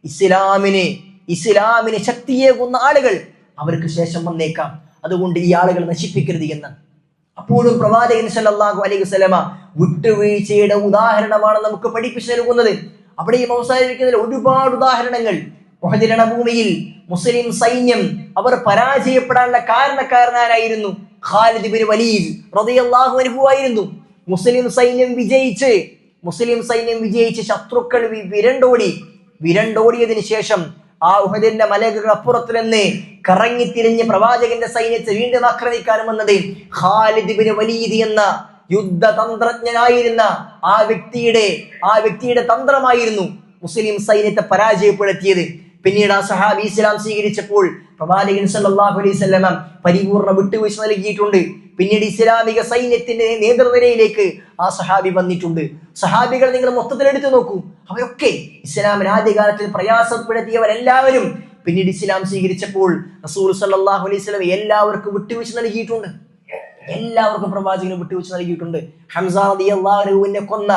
ഇസ്ലാമിന് ഇസ്ലാമിന് ശക്തിയേകുന്ന ആളുകൾ അവർക്ക് ശേഷം വന്നേക്കാം. അതുകൊണ്ട് ഈ ആളുകൾ നശിപ്പിക്കരുത് എന്ന്. അപ്പോഴും പ്രവാചകൻ സല്ലാഹു അലൈഹി വസല്ലമ വിട്ടുവീഴ്ചയുടെ ഉദാഹരണമാണ് നമുക്ക് പഠിപ്പിച്ചു നൽകുന്നത്. അവിടെയും അവസാനിപ്പിക്കുന്നതിൽ ഒരുപാട് ഉദാഹരണങ്ങൾ. ഭൂമിയിൽ മുസ്ലിം സൈന്യം അവർ പരാജയപ്പെടാനുള്ള കാരണക്കാരനാരായിരുന്നു ഖാലിദ് ബിൻ വലീദ് മുസ്ലിം സൈന്യം വിജയിച്ച് മുസ്ലിം സൈന്യം വിജയിച്ച് ശത്രുക്കൾ വിരണ്ടോടി. വിരണ്ടോടിയതിനു ശേഷം ആ ഉഹദിന്റെ മലകൾ അപ്പുറത്ത് നിന്ന് കറങ്ങി തിരിഞ്ഞ് പ്രവാചകന്റെ സൈന്യത്തെ വീണ്ടും ആക്രമിക്കാൻ വന്നത് ഖാലിദ് ബിൻ വലീദ് എന്ന യുദ്ധതന്ത്രജ്ഞനായിരുന്ന ആ വ്യക്തിയുടെ ആ വ്യക്തിയുടെ തന്ത്രമായിരുന്നു മുസ്ലിം സൈന്യത്തെ പരാജയപ്പെടുത്തിയത്. പിന്നീട് ആ സഹാബി ഇസ്ലാം സ്വീകരിച്ചപ്പോൾ പ്രവാചകൻ സല്ലല്ലാഹു അലൈഹി വസല്ലം പരിപൂർണ വിട്ടുവീഴ്ച നൽകിയിട്ടുണ്ട്. പിന്നീട് ഇസ്ലാമിക സൈന്യത്തിന്റെ നേതൃനിരയിലേക്ക് ആ സഹാബി വന്നിട്ടുണ്ട്. സഹാബികൾ നിങ്ങൾ മൊത്തത്തിൽ എടുത്തു നോക്കൂ. അവരൊക്കെ ഇസ്ലാം ആദ്യകാലത്തിൽ പ്രയാസപ്പെടുത്തിയവരെല്ലാവരും പിന്നീട് ഇസ്ലാം സ്വീകരിച്ചപ്പോൾ റസൂൽ സല്ലല്ലാഹു അലൈഹി വസല്ലം എല്ലാവർക്കും വിട്ടുവീഴ്ച നൽകിയിട്ടുണ്ട്. എല്ലാവർക്കും പ്രവാചകന് വിട്ടുവീഴ്ച നൽകിയിട്ടുണ്ട്. ഹംസ റളിയല്ലാഹുവിനെ കൊന്ന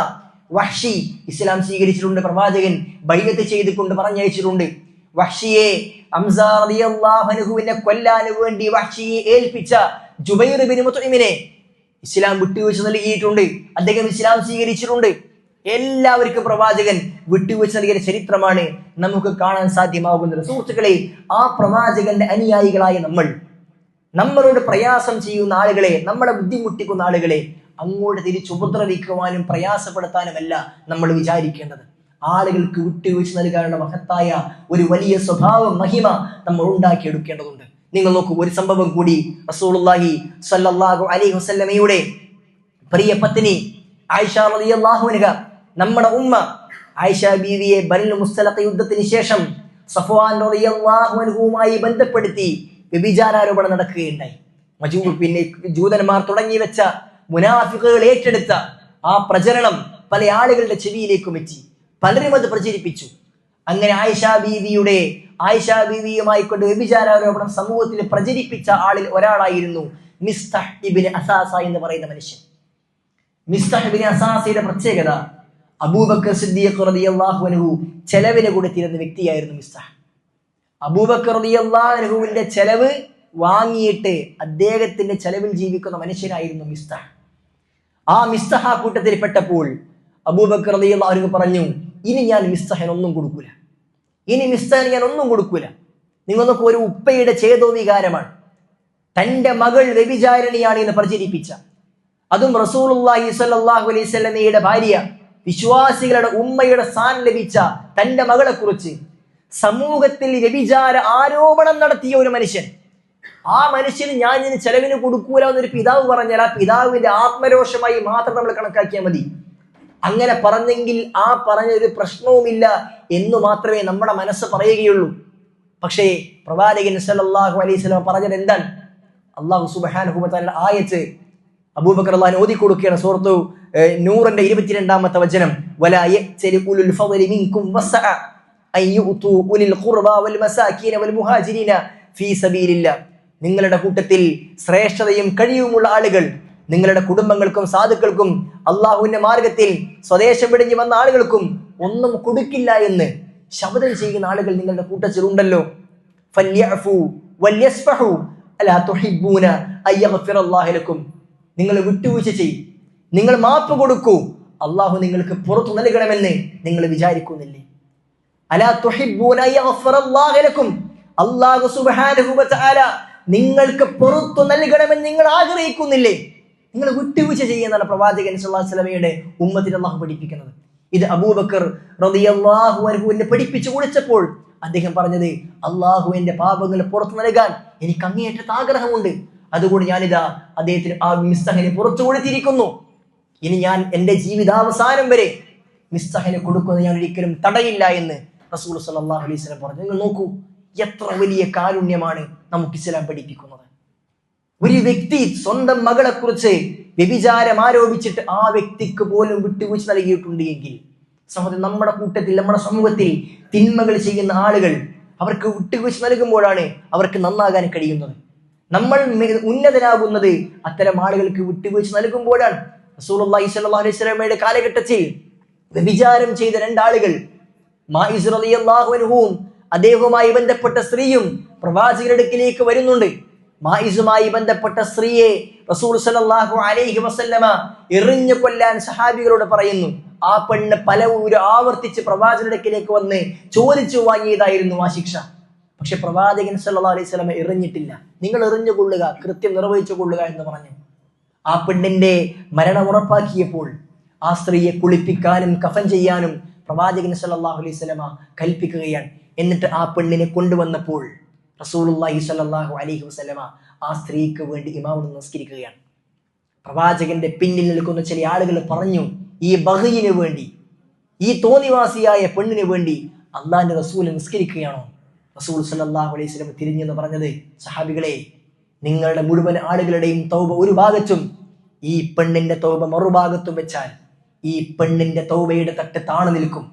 വഹ്ഷി ഇസ്ലാം സ്വീകരിച്ചിട്ടുണ്ട്. പ്രവാചകൻ ബൈഅത്ത് ചെയ്തുകൊണ്ട് പറഞ്ഞയച്ചിട്ടുണ്ട്. വഹ്ഷിയെ അംസാഹുവിനെ കൊല്ലാന് വേണ്ടി വഹ്ഷിയെ ഏൽപ്പിച്ച ജുബൈർ ഇസ്ലാം വിട്ടുവീഴ്ച നൽകിയിട്ടുണ്ട്. അദ്ദേഹം ഇസ്ലാം സ്വീകരിച്ചിട്ടുണ്ട്. എല്ലാവർക്കും പ്രവാചകൻ വിട്ടുവീഴ്ച നൽകിയ ചരിത്രമാണ് നമുക്ക് കാണാൻ സാധ്യമാകുന്നത്. സുഹൃത്തുക്കളെ ആ പ്രവാചകന്റെ അനുയായികളായ നമ്മൾ നമ്മളോട് പ്രയാസം ചെയ്യുന്ന ആളുകളെ നമ്മളെ ബുദ്ധിമുട്ടിക്കുന്ന ആളുകളെ അങ്ങോട്ട് തിരിച്ചുപദ്രവിക്കുവാനും പ്രയാസപ്പെടുത്താനുമല്ല നമ്മൾ വിചാരിക്കേണ്ടത്. ആളുകൾക്ക് വിട്ടുവീഴ്ച നൽകാനുള്ള മഹത്തായ ഒരു വലിയ സ്വഭാവം മഹിമ നമ്മൾ ഉണ്ടാക്കിയെടുക്കേണ്ടതുണ്ട്. നിങ്ങൾ നോക്കൂ ഒരു സംഭവം കൂടി റസൂലുള്ളാഹി സ്വല്ലല്ലാഹു അലൈഹി വസല്ലമയുടെ പ്രിയ പത്നി ആയിഷ അൻഹ നമ്മുടെ ഉമ്മ ആയിഷ ബീവിയെ ബനിൽ മുസ്തലഖ് യുദ്ധത്തിന് ശേഷം സഫ്വാൻ റളിയല്ലാഹു അൻഹുമായി ബന്ധപ്പെടുത്തി വ്യഭിചാരാരോപണം നടക്കുകയുണ്ടായി. മജൂ പിന്നെ ജൂതന്മാർ തുടങ്ങി വെച്ച മുനാഫിഖുകൾ ഏറ്റെടുത്ത ആ പ്രചരണം പല ആളുകളുടെ ചെവിയിലേക്കും എത്തി. പലരും അത് പ്രചരിപ്പിച്ചു. അങ്ങനെ ആയിഷ ബീവിയുടെ ആയിഷ ബീവിയുമായി കൊണ്ട് വ്യഭിചാരാരോപണം സമൂഹത്തിൽ പ്രചരിപ്പിച്ച ആളിൽ ഒരാളായിരുന്നു മിസ്തഹ് ഇബിൻ അസാസ എന്ന് പറയുന്ന മനുഷ്യൻ. മിസ്തഹബിന് അസാസയുടെ പ്രത്യേകത അബൂബക്കർ സിദ്ദീഖ് റളിയല്ലാഹു അൻഹു ചെലവിന് കൊടുത്തിരുന്ന വ്യക്തിയായിരുന്നു മിസ്തഹ്. അബൂബക്കർ റളിയല്ലാഹു അൻഹുവിന്റെ ചെലവ് വാങ്ങിയിട്ട് അദ്ദേഹത്തിന്റെ ചെലവിൽ ജീവിക്കുന്ന മനുഷ്യനായിരുന്നു മിസ്തഹ്. ആ മിസ്തഹ കൂട്ടത്തിൽ പെട്ടപ്പോൾ അബൂബക്കർ റളിയല്ലാഹു പറഞ്ഞു ഇനി ഞാൻ മിസ്സഹൻ ഒന്നും കൊടുക്കൂല. ഇനി മിസ്സഹൻ ഞാൻ ഒന്നും കൊടുക്കൂല. നിങ്ങൾക്ക് ഒരു ഉപ്പയുടെ ചേതോ വികാരമാണ് തന്റെ മകൾ വ്യഭിചാരിണിയാണ് എന്ന് പ്രചരിപ്പിച്ച. അതും റസൂലുള്ളാഹി സ്വല്ലല്ലാഹു അലൈഹി ഭാര്യ വിശ്വാസികളുടെ ഉമ്മയുടെ സ്ഥാനം ലഭിച്ച തന്റെ മകളെ കുറിച്ച് സമൂഹത്തിൽ വ്യഭിചാര ആരോപണം നടത്തിയ ഒരു മനുഷ്യൻ. ആ മനുഷ്യന് ഞാൻ ഇതിന് ചെലവിന് കൊടുക്കൂല എന്നൊരു പിതാവ് പറഞ്ഞാൽ ആ പിതാവിന്റെ ആത്മരോഷമായി മാത്രം നമ്മൾ കണക്കാക്കിയാൽ മതി. അങ്ങനെ പറഞ്ഞെങ്കിൽ ആ പറഞ്ഞ ഒരു പ്രശ്നവുമില്ല എന്ന് മാത്രമേ നമ്മുടെ മനസ്സ് പറയുകയുള്ളൂ. പക്ഷേ പ്രവാചകൻ സല്ലല്ലാഹു അലൈഹി സ്വലം പറഞ്ഞത് എന്താണ്? അള്ളാഹു സുബാനുഭവത്താലുള്ള ആയത്ത് അബൂബക്കർ അള്ളഹാൻ ഓതി കൊടുക്കുകയാണ് സുഹൃത്തു നൂറിന്റെ ഇരുപത്തിരണ്ടാമത്തെ വചനം. നിങ്ങളുടെ കൂട്ടത്തിൽ ശ്രേഷ്ഠതയും കഴിവുമുള്ള ആളുകൾ നിങ്ങളുടെ കുടുംബങ്ങൾക്കും സാധുക്കൾക്കും അള്ളാഹുവിന്റെ മാർഗത്തിൽ സ്വദേശം പിടിഞ്ഞു വന്ന ആളുകൾക്കും ഒന്നും കൊടുക്കില്ല എന്ന് ശബ്ദം ചെയ്യുന്ന ആളുകൾ നിങ്ങളുടെ കൂട്ടത്തിലുണ്ടല്ലോ നിങ്ങൾ വിട്ടുവീഴ്ച ചെയ്യും. നിങ്ങൾ മാപ്പ് കൊടുക്കൂ. അള്ളാഹു നിങ്ങൾക്ക് പുറത്തു നൽകണമെന്ന് നിങ്ങൾ വിചാരിക്കുന്നില്ലേ? വ നിങ്ങൾക്ക് പുറത്തു നൽകണമെന്ന് നിങ്ങൾ ആഗ്രഹിക്കുന്നില്ലേ? നിങ്ങൾ വിട്ടുവീഴ്ച ചെയ്യുന്നതാണ് പ്രവാചകൻ സല്ലല്ലാഹു അലൈഹി വസല്ലമയുടെ ഉമ്മത്തിന് അള്ളാഹു പഠിപ്പിക്കുന്നത്. ഇത് അബൂബക്കർ അൻഹുവിനെ പഠിപ്പിച്ചു കൊടുത്തപ്പോൾ അദ്ദേഹം പറഞ്ഞത് അള്ളാഹുവിന്റെ പാപങ്ങൾ പുറത്തു നൽകാൻ എനിക്ക് അങ്ങേയറ്റത്ത് ആഗ്രഹമുണ്ട്. അതുകൊണ്ട് ഞാനിതാ അദ്ദേഹത്തിന് ആ മിസ്സഹനെ പുറത്തു കൊടുത്തിരിക്കുന്നു. ഇനി ഞാൻ എന്റെ ജീവിതാവസാനം വരെ മിസ്സഹനെ കൊടുക്കുന്നത് ഞാൻ ഒരിക്കലും തടയില്ല എന്ന് റസൂൽ സല്ലല്ലാഹു അലൈഹി പറഞ്ഞു. നിങ്ങൾ നോക്കൂ എത്ര വലിയ കാരുണ്യമാണ് നമുക്ക് ഇസ്ലാം പഠിപ്പിക്കുന്നത്. ഒരു വ്യക്തി സ്വന്തം മകളെ കുറിച്ച് വ്യഭിചാരം ആരോപിച്ചിട്ട് ആ വ്യക്തിക്ക് പോലും വിട്ടുവീഴ്ച നൽകിയിട്ടുണ്ട് എങ്കിൽ സമൂഹത്തിൽ നമ്മുടെ കൂട്ടത്തിൽ നമ്മുടെ സമൂഹത്തിൽ തിന്മകൾ ചെയ്യുന്ന ആളുകൾ അവർക്ക് വിട്ടുവീഴ്ച നൽകുമ്പോഴാണ് അവർക്ക് നന്നാകാൻ കഴിയുന്നത്. നമ്മൾ ഉന്നതനാകുന്നത് അത്തരം ആളുകൾക്ക് വിട്ടുവീഴ്ച നൽകുമ്പോഴാണ്. സ്വല്ലല്ലാഹു അലൈഹി വസല്ലമയുടെ കാലഘട്ടത്തിൽ വ്യഭിചാരം ചെയ്ത രണ്ടാളുകൾ അദ്ദേഹവുമായി ബന്ധപ്പെട്ട സ്ത്രീയും പ്രവാചകരുടെ അടുക്കിലേക്ക് വരുന്നുണ്ട്. മായിസുമായി ബന്ധപ്പെട്ട സ്ത്രീയെ റസൂൽ സല്ലല്ലാഹു അലൈഹി വസല്ലമ എറിഞ്ഞു കൊല്ലാൻ സഹാബികളോട് പറയുന്നു. ആ പെണ്ണ് പല ഊര് ആവർത്തിച്ച് പ്രവാചകടക്കിലേക്ക് വന്ന് ചോദിച്ചു വാങ്ങിയതായിരുന്നു ആ ശിക്ഷ. പക്ഷെ പ്രവാചകൻ സല്ലാ അലൈഹി വസല്ലമ എറിഞ്ഞിട്ടില്ല. നിങ്ങൾ എറിഞ്ഞു കൊള്ളുക കൃത്യം നിർവഹിച്ചു കൊള്ളുക എന്ന് പറഞ്ഞു. ആ പെണ്ണിന്റെ മരണം ഉറപ്പാക്കിയപ്പോൾ ആ സ്ത്രീയെ കുളിപ്പിക്കാനും കഫൻ ചെയ്യാനും പ്രവാചകൻ സല്ലാഹു അലൈഹി സ്വലമ കൽപ്പിക്കുകയാണ്. എന്നിട്ട് ആ പെണ്ണിനെ കൊണ്ടുവന്നപ്പോൾ റസൂലുള്ളാഹി സ്വല്ലല്ലാഹു അലൈഹി വസ്ലമ ആ സ്ത്രീക്ക് വേണ്ടി ഇമാവിനെ നമസ്കരിക്കുകയാണ് പ്രവാചകന്റെ പിന്നിൽ നിൽക്കുന്ന ചില ആളുകൾ പറഞ്ഞു ഈ ബഹയിന് വേണ്ടി ഈ തോന്നിവാസിയായ പെണ്ണിന് വേണ്ടി അള്ളാന്റെ റസൂൽ നിസ്കരിക്കുകയാണോ? റസൂൽ സല്ലല്ലാഹു അലൈഹി വസല്ലം തിരിഞ്ഞെന്ന് പറഞ്ഞത് സഹാബികളെ നിങ്ങളുടെ മുഴുവൻ ആളുകളുടെയും തൗബ ഒരു ഭാഗത്തും ഈ പെണ്ണിന്റെ തൗബ മറുഭാഗത്തും വെച്ചാൽ ഈ പെണ്ണിന്റെ തൗബയുടെ തട്ട് താണു നിൽക്കും.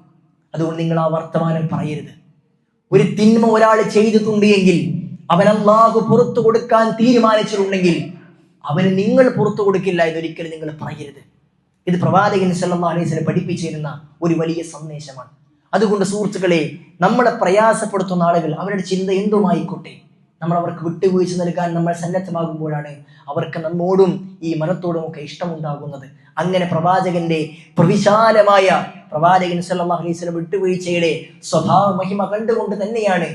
അതുകൊണ്ട് നിങ്ങൾ ആ വർത്തമാനം പറയരുത്. ഒരു തിന്മ ഒരാൾ ചെയ്തിട്ടുണ്ട് എങ്കിൽ അവൻ അള്ളാഹു പുറത്തു കൊടുക്കാൻ തീരുമാനിച്ചിട്ടുണ്ടെങ്കിൽ അവന് നിങ്ങൾ പുറത്തു കൊടുക്കില്ല എന്നൊരിക്കലും നിങ്ങൾ പറയരുത്. ഇത് പ്രവാചകൻ സല്ലാ വസല്ലം പഠിപ്പിച്ചിരുന്ന ഒരു വലിയ സന്ദേശമാണ്. അതുകൊണ്ട് സുഹൃത്തുക്കളെ നമ്മളെ പ്രയാസപ്പെടുത്തുന്ന ആളുകൾ അവരുടെ ചിന്ത എന്തുമായിക്കോട്ടെ? നമ്മൾ അവർക്ക് വിട്ടുവീഴ്ച നൽകാൻ നമ്മൾ സന്നദ്ധമാകുമ്പോഴാണ് അവർക്ക് നമ്മോടും ഈ മനത്തോടും ഒക്കെ ഇഷ്ടമുണ്ടാകുന്നത്. അങ്ങനെ പ്രവാചകന്റെ പ്രവിശാലമായ പ്രവാചകൻ സല്ലാസ്ലം വിട്ടുവീഴ്ചയുടെ സ്വഭാവ മഹിമ കണ്ടുകൊണ്ട് തന്നെയാണ്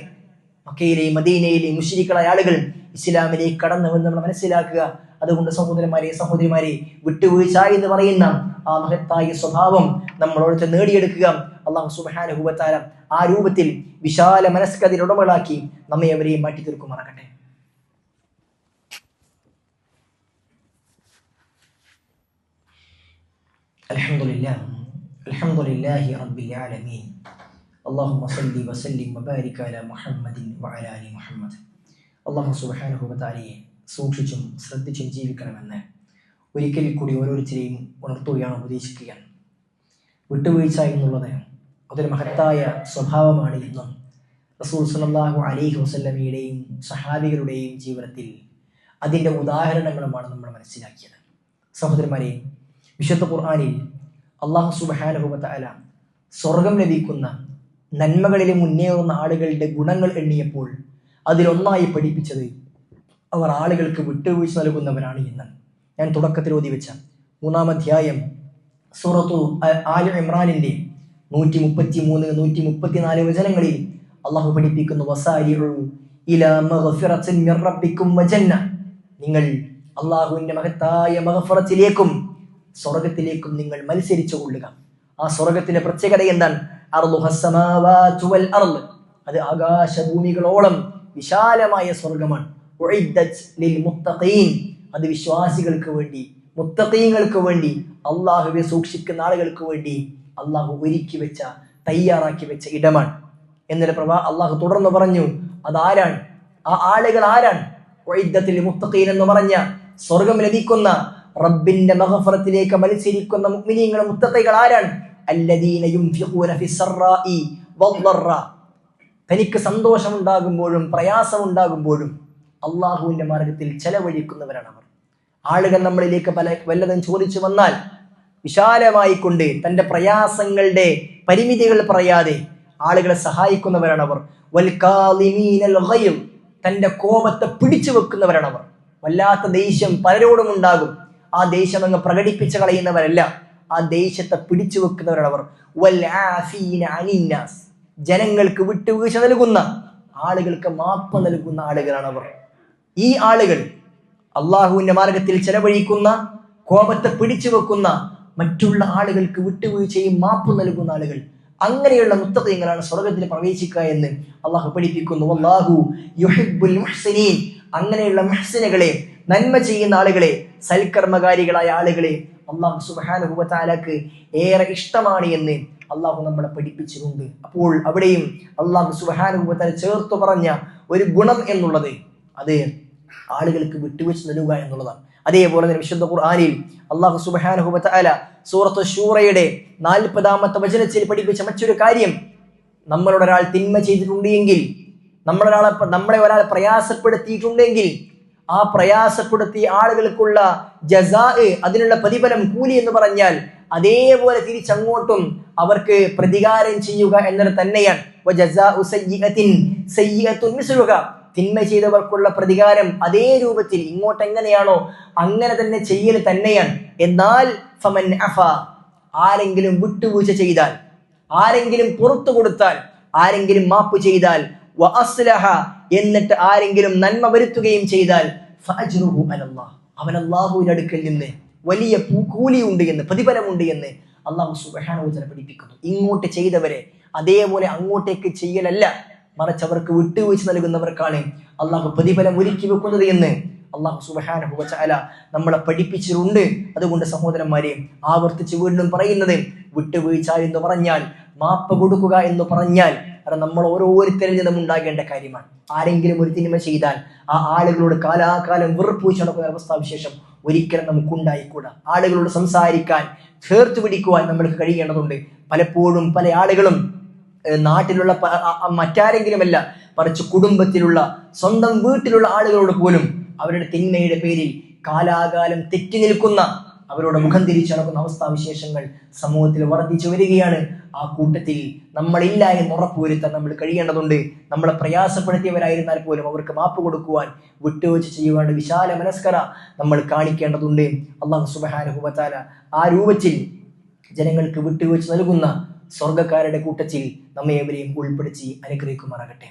മക്കയിലെ മദീനയിലെ മുഷിരിക്കളായ ആളുകൾ ഇസ്ലാമിലേക്ക് കടന്നുവെന്ന് നമ്മൾ മനസ്സിലാക്കുക. അതുകൊണ്ട് സഹോദരന്മാരെ സഹോദരിമാരെ വിട്ടുവീഴ്ച എന്ന് പറയുന്ന ആ മഹത്തായ സ്വഭാവം നമ്മളോടൊത്ത് നേടിയെടുക്കുക. അള്ളാഹു സുബാനുഭൂവത്താരം ആ രൂപത്തിൽ വിശാല മനസ്കതിൽ ഉടമകളാക്കി നമ്മെ അവരെയും മാറ്റി തീർക്കുമാറാകട്ടെ അലഹമില്ല الحمد لله رب العالمين اللهم صل وسلم وبارك على محمد وعلى ال محمد അള്ളാഹു സുബാനുഹു താലിയെ സൂക്ഷിച്ചും ശ്രദ്ധിച്ചും ജീവിക്കണമെന്ന് ഒരിക്കൽ കൂടി ഓരോരുത്തരെയും ഉണർത്തുകയാണ് ഉപദേശിക്കുകയാണ് വിട്ടുവീഴ്ച എന്നുള്ളത് അതൊരു മഹത്തായ സ്വഭാവമാണ് എന്നും റസൂൽ സല്ലല്ലാഹു അലൈഹി വസല്ലമയുടെയും സഹാബികളുടെയും ജീവിതത്തിൽ അതിൻ്റെ ഉദാഹരണങ്ങളുമാണ് നമ്മൾ മനസ്സിലാക്കിയത് സഹോദരന്മാരെ വിശുദ്ധ ഖുർആനിൽ അള്ളാഹു സുബാനുഭവത്തല സ്വർഗം ലഭിക്കുന്ന നന്മകളിൽ മുന്നേറുന്ന ആളുകളുടെ ഗുണങ്ങൾ എണ്ണിയപ്പോൾ അതിലൊന്നായി പഠിപ്പിച്ചത് അവർ ആളുകൾക്ക് വിട്ടുവീഴ്ച നൽകുന്നവരാണ് എന്ന്. ഞാൻ തുടക്കത്തിൽ ഓതി വെച്ച മൂന്നാം അധ്യായം സൂറത്തു ആലു ഇമ്രാനിന്റെ നൂറ്റി മുപ്പത്തി മൂന്ന് നൂറ്റി മുപ്പത്തിനാല് വചനങ്ങളിൽ അള്ളാഹു പഠിപ്പിക്കുന്നു നിങ്ങൾ അള്ളാഹുവിന്റെ മഹത്തായ മഹഫറത്തിലേക്കും സ്വർഗത്തിലേക്കും നിങ്ങൾ മത്സരിച്ചു കൊള്ളുക. ആ സ്വർഗത്തിന്റെ പ്രത്യേകത എന്താണ്? അത് ആകാശഭൂമികളോളം വിശാലമായ സ്വർഗമാണ്. അത് വിശ്വാസികൾക്ക് വേണ്ടി മുത്തഖീങ്ങൾക്ക് വേണ്ടി അള്ളാഹുവെ സൂക്ഷിക്കുന്ന ആളുകൾക്ക് വേണ്ടി അള്ളാഹു ഒരുക്കി വെച്ച തയ്യാറാക്കി വെച്ച ഇടമാണ്. എന്നിട്ട് പ്രഭാ അള്ളാഹു തുടർന്ന് പറഞ്ഞു അതാരാണ്? ആ ആളുകൾ ആരാണ്? മുത്തഖീൻ എന്ന് പറഞ്ഞ സ്വർഗം ലഭിക്കുന്ന റബ്ബിന്റെ മഹഫറത്തിലേക്ക് മത്സരിക്കുന്ന മുഅ്മിനീങ്ങൾ മുത്തത്തൈകൾ ആരാണ്? അല്ലദീനയും തനിക്ക് സന്തോഷമുണ്ടാകുമ്പോഴും പ്രയാസമുണ്ടാകുമ്പോഴും അള്ളാഹുവിന്റെ മാർഗത്തിൽ ചെലവഴിക്കുന്നവരാണ് അവർ. ആളുകൾ നമ്മളിലേക്ക് പല വല്ലതും ചോദിച്ചു വന്നാൽ വിശാലമായി കൊണ്ട് തന്റെ പ്രയാസങ്ങളുടെ പരിമിതികൾ പറയാതെ ആളുകളെ സഹായിക്കുന്നവരാണ് അവർ. തന്റെ കോപത്തെ പിടിച്ചു വെക്കുന്നവരാണ് അവർ. വല്ലാത്ത ദേഷ്യം പലരോടും ഉണ്ടാകും. ആ ദേഷ്യം അങ്ങ് പ്രകടിപ്പിച്ച് കളയുന്നവരല്ല. ആ ദേഷ്യത്തെ പിടിച്ചു അനിന്നാസ്. ജനങ്ങൾക്ക് വിട്ടുവീഴ്ച നൽകുന്ന ആളുകൾക്ക് മാപ്പ് നൽകുന്ന ആളുകളാണ് അവർ. ഈ ആളുകൾ അള്ളാഹുവിന്റെ മാർഗത്തിൽ ചെലവഴിക്കുന്ന കോപത്തെ പിടിച്ചു വെക്കുന്ന മറ്റുള്ള ആളുകൾക്ക് വിട്ടുവീഴ്ചയും മാപ്പ് നൽകുന്ന ആളുകൾ. അങ്ങനെയുള്ള മുത്തകങ്ങളാണ് സ്വർഗത്തിൽ പ്രവേശിക്കുക എന്ന് അള്ളാഹു പഠിപ്പിക്കുന്നു. അള്ളാഹു അങ്ങനെയുള്ള മുഹ്സിനുകളെ നന്മ ചെയ്യുന്ന ആളുകളെ സൽക്കർമ്മകാരികളായ ആളുകളെ അള്ളാഹു സുബാനുഭവത്താലാക്ക് ഏറെ ഇഷ്ടമാണ് എന്ന് അള്ളാഹു നമ്മളെ പഠിപ്പിച്ചിട്ടുണ്ട്. അപ്പോൾ അവിടെയും അള്ളാഹു സുബാനുഭവത്താല ചേർത്ത് പറഞ്ഞ ഒരു ഗുണം എന്നുള്ളത് അത് ആളുകൾക്ക് വിട്ടുവെച്ച് നൽകുക എന്നുള്ളതാണ്. അതേപോലെ തന്നെ വിശുദ്ധ ഖുർആാനിൽ അള്ളാഹു സുബാനുഹുബല സൂറത്ത് ഷൂറയുടെ നാൽപ്പതാമത്തെ വചനത്തിൽ പഠിപ്പിച്ച മറ്റൊരു കാര്യം നമ്മളോട് ഒരാൾ തിന്മ ചെയ്തിട്ടുണ്ടെങ്കിൽ നമ്മളൊരാളെ നമ്മളെ ഒരാൾ പ്രയാസപ്പെടുത്തിയിട്ടുണ്ടെങ്കിൽ ആ പ്രയാസപ്പെടുത്തിയ ആളുകൾക്കുള്ള ജസാ അതിനുള്ള പ്രതിഫലം കൂലി എന്ന് പറഞ്ഞാൽ അതേപോലെ തിരിച്ചങ്ങോട്ടും അവർക്ക് പ്രതികാരം ചെയ്യുക എന്നത് തന്നെയാണ്. തിന്മ ചെയ്തവർക്കുള്ള പ്രതികാരം അതേ രൂപത്തിൽ ഇങ്ങോട്ട് എങ്ങനെയാണോ അങ്ങനെ തന്നെ ചെയ്യൽ തന്നെയാണ് എന്നാൽ ഫമൻ അഫ ആരെങ്കിലും വിട്ടുവീഴ്ച ചെയ്താൽ ആരെങ്കിലും പുറത്തു കൊടുത്താൽ ആരെങ്കിലും മാപ്പ് ചെയ്താൽ എന്നിട്ട് ആരെങ്കിലും നന്മ വരുത്തുകയും ചെയ്താൽ അവൻ അള്ളാഹുവിന്റെ അടുക്കൽ നിന്ന് വലിയ കൂലിയുണ്ട് എന്ന് പ്രതിഫലമുണ്ട് എന്ന് അള്ളാഹു സുബഹാനോചന പഠിപ്പിക്കുന്നു. ഇങ്ങോട്ട് ചെയ്തവരെ അതേപോലെ അങ്ങോട്ടേക്ക് ചെയ്യലല്ല. മറിച്ച് അവർക്ക് വിട്ടുവീഴ്ച നൽകുന്നവർക്കാണ് അള്ളാഹു പ്രതിഫലം ഒരുക്കി വെക്കുന്നത് എന്ന് അള്ളാഹു സുബഹാനുഭവല നമ്മളെ പഠിപ്പിച്ചിട്ടുണ്ട്. അതുകൊണ്ട് സഹോദരന്മാരെ ആവർത്തിച്ച് വീണ്ടും പറയുന്നത് വിട്ടുവീഴ്ച എന്ന് പറഞ്ഞാൽ മാപ്പ് കൊടുക്കുക എന്ന് പറഞ്ഞാൽ അത് നമ്മൾ ഓരോരുത്തരിൽ നിന്നും ഉണ്ടാകേണ്ട കാര്യമാണ്. ആരെങ്കിലും ഒരു തിന്മ ചെയ്താൽ ആ ആളുകളോട് കാലാകാലം വെറുപ്പൂച്ച് നടക്കുന്ന അവസ്ഥാവിശേഷം ഒരിക്കലും നമുക്ക് ഉണ്ടായിക്കൂടാ ആളുകളോട് സംസാരിക്കാൻ ചേർത്ത് പിടിക്കുവാൻ നമ്മൾക്ക് കഴിയേണ്ടതുണ്ട്. പലപ്പോഴും പല ആളുകളും നാട്ടിലുള്ള മറ്റാരെങ്കിലുമല്ല മറിച്ച് കുടുംബത്തിലുള്ള സ്വന്തം വീട്ടിലുള്ള ആളുകളോട് പോലും അവരുടെ തിന്മയുടെ പേരിൽ കാലാകാലം തെറ്റി നിൽക്കുന്ന അവരോട് മുഖം തിരിച്ചു നടക്കുന്ന അവസ്ഥാവിശേഷങ്ങൾ സമൂഹത്തിൽ വർദ്ധിച്ചു വരികയാണ്. ആ കൂട്ടത്തിൽ നമ്മളില്ല എന്ന് ഉറപ്പുവരുത്താൻ നമ്മൾ കഴിയേണ്ടതുണ്ട്. നമ്മളെ പ്രയാസപ്പെടുത്തിയവരായിരുന്നാൽ പോലും അവർക്ക് മാപ്പ് കൊടുക്കുവാൻ വിട്ടുവച്ച് ചെയ്യുവാൻ വിശാല മനസ്കര നമ്മൾ കാണിക്കേണ്ടതുണ്ട്. അള്ളാഹു സുബാനുഭവത്താല ആ രൂപത്തിൽ ജനങ്ങൾക്ക് വിട്ടുവച്ച് നൽകുന്ന സ്വർഗക്കാരുടെ കൂട്ടത്തിൽ നമ്മെ എവരെയും ഉൾപ്പെടുത്തി അനുഗ്രഹിക്കുമാറാകട്ടെ.